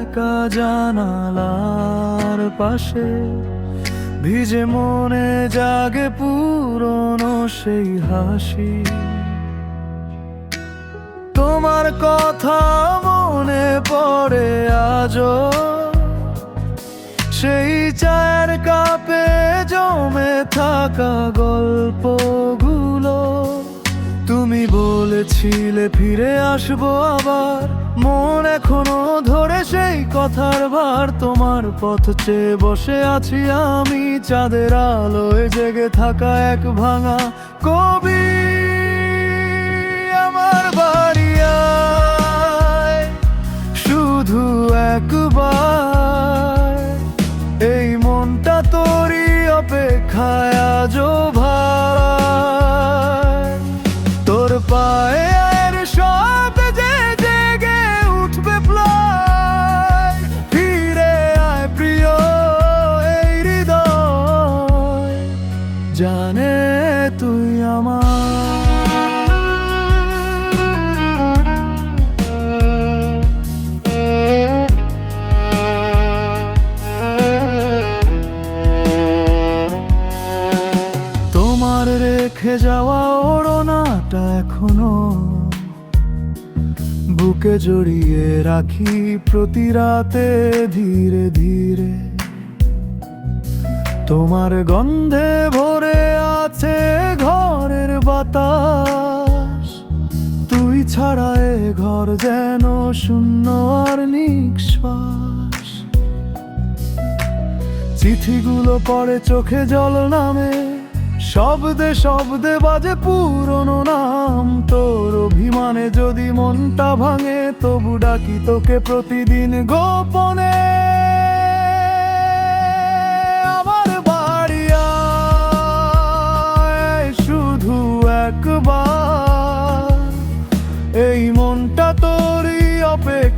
একা জানালার পাশে, ভিজে মনে জাগে পুরনো সেই হাসি। তোমার কথা মনে পড়ে আজও, সেই চায়ের কাপে জমে থাকা তুমি বলেছিলে ফিরে আসব আবার। মন এখনও ধরে সেই কথার বার তোমার পথ চেয়ে বসে আছি আমি। চাঁদের আলোয় জেগে থাকা এক ভাঙা কবি। তুই আমার। তোমার রেখে যাওয়া ওড়নাটা এখনও বুকে জড়িয়ে রাখি প্রতি রাতে ধীরে ধীরে। তোমার গন্ধে বাতাস। তুই ছাড়া এ ঘর যেন শূন্য আর নিঃশ্বাস। চিঠিগুলো পড়ে চোখে জল নামে। শব্দে শব্দে বাজে পুরনো নাম। তোর অভিমানে যদি মনটা ভাঙে, তবু ডাকি তোকে প্রতিদিন গোপনে। এই মনটা তোরই অপেক্ষা।